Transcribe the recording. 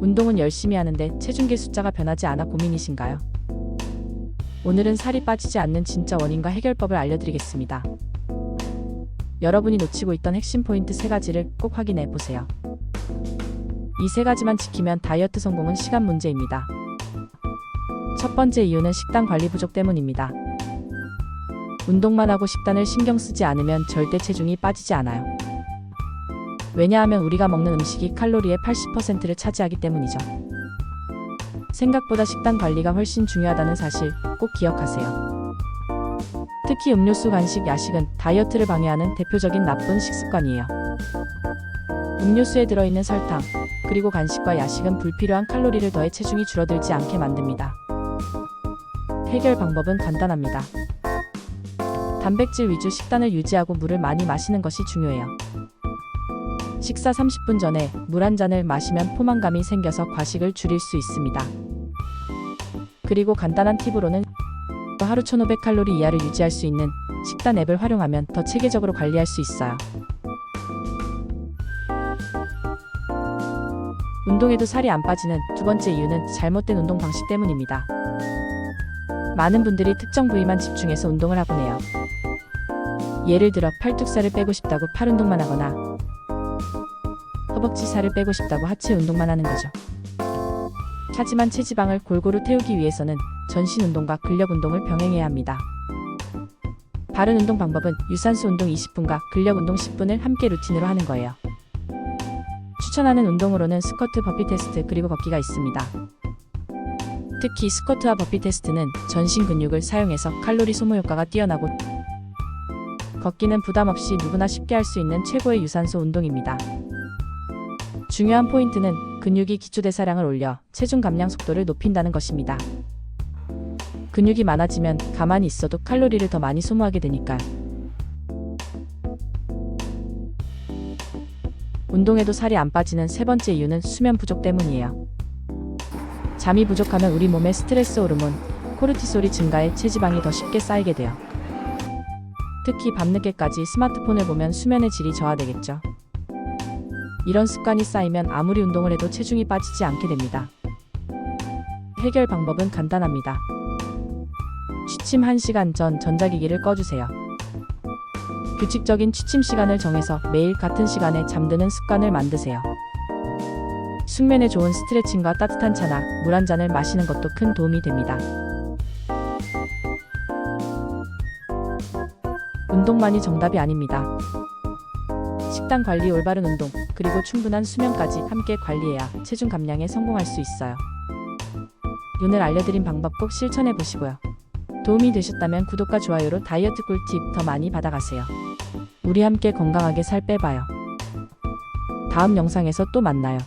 운동은 열심히 하는데 체중계 숫자가 변하지 않아 고민이신가요? 오늘은 살이 빠지지 않는 진짜 원인과 해결법을 알려드리겠습니다. 여러분이 놓치고 있던 핵심 포인트 세 가지를 꼭 확인해 보세요. 이 세 가지만 지키면 다이어트 성공은 시간 문제입니다. 첫 번째 이유는 식단 관리 부족 때문입니다. 운동만 하고 식단을 신경 쓰지 않으면 절대 체중이 빠지지 않아요. 왜냐하면 우리가 먹는 음식이 칼로리의 80%를 차지하기 때문이죠. 생각보다 식단 관리가 훨씬 중요하다는 사실 꼭 기억하세요. 특히 음료수, 간식, 야식은 다이어트를 방해하는 대표적인 나쁜 식습관이에요. 음료수에 들어있는 설탕, 그리고 간식과 야식은 불필요한 칼로리를 더해 체중이 줄어들지 않게 만듭니다. 해결 방법은 간단합니다. 단백질 위주 식단을 유지하고 물을 많이 마시는 것이 중요해요. 식사 30분 전에 물 한 잔을 마시면 포만감이 생겨서 과식을 줄일 수 있습니다. 그리고 간단한 팁으로는 하루 1500칼로리 이하를 유지할 수 있는 식단 앱을 활용하면 더 체계적으로 관리할 수 있어요. 운동에도 살이 안 빠지는 두 번째 이유는 잘못된 운동 방식 때문입니다. 많은 분들이 특정 부위만 집중해서 운동을 하곤 해요. 예를 들어 팔뚝살을 빼고 싶다고 팔 운동만 하거나 허벅지 살을 빼고 싶다고 하체 운동만 하는 거죠. 하지만 체지방을 골고루 태우기 위해서는 전신 운동과 근력 운동을 병행해야 합니다. 바른 운동 방법은 유산소 운동 20분과 근력 운동 10분을 함께 루틴으로 하는 거예요. 추천하는 운동으로는 스쿼트 버피 테스트 그리고 걷기가 있습니다. 특히 스쿼트와 버피 테스트는 전신 근육을 사용해서 칼로리 소모 효과가 뛰어나고 걷기는 부담 없이 누구나 쉽게 할 수 있는 최고의 유산소 운동입니다. 중요한 포인트는 근육이 기초대사량을 올려 체중 감량 속도를 높인다는 것입니다. 근육이 많아지면 가만히 있어도 칼로리를 더 많이 소모하게 되니까요. 운동에도 살이 안 빠지는 세 번째 이유는 수면 부족 때문이에요. 잠이 부족하면 우리 몸의 스트레스 호르몬, 코르티솔이 증가해 체지방이 더 쉽게 쌓이게 돼요. 특히 밤늦게까지 스마트폰을 보면 수면의 질이 저하되겠죠. 이런 습관이 쌓이면 아무리 운동을 해도 체중이 빠지지 않게 됩니다. 해결 방법은 간단합니다. 취침 1시간 전 전자기기를 꺼주세요. 규칙적인 취침 시간을 정해서 매일 같은 시간에 잠드는 습관을 만드세요. 숙면에 좋은 스트레칭과 따뜻한 차나 물 한 잔을 마시는 것도 큰 도움이 됩니다. 운동만이 정답이 아닙니다. 식단 관리, 올바른 운동, 그리고 충분한 수면까지 함께 관리해야 체중 감량에 성공할 수 있어요. 오늘 알려드린 방법 꼭 실천해 보시고요. 도움이 되셨다면 구독과 좋아요로 다이어트 꿀팁 더 많이 받아가세요. 우리 함께 건강하게 살 빼봐요. 다음 영상에서 또 만나요.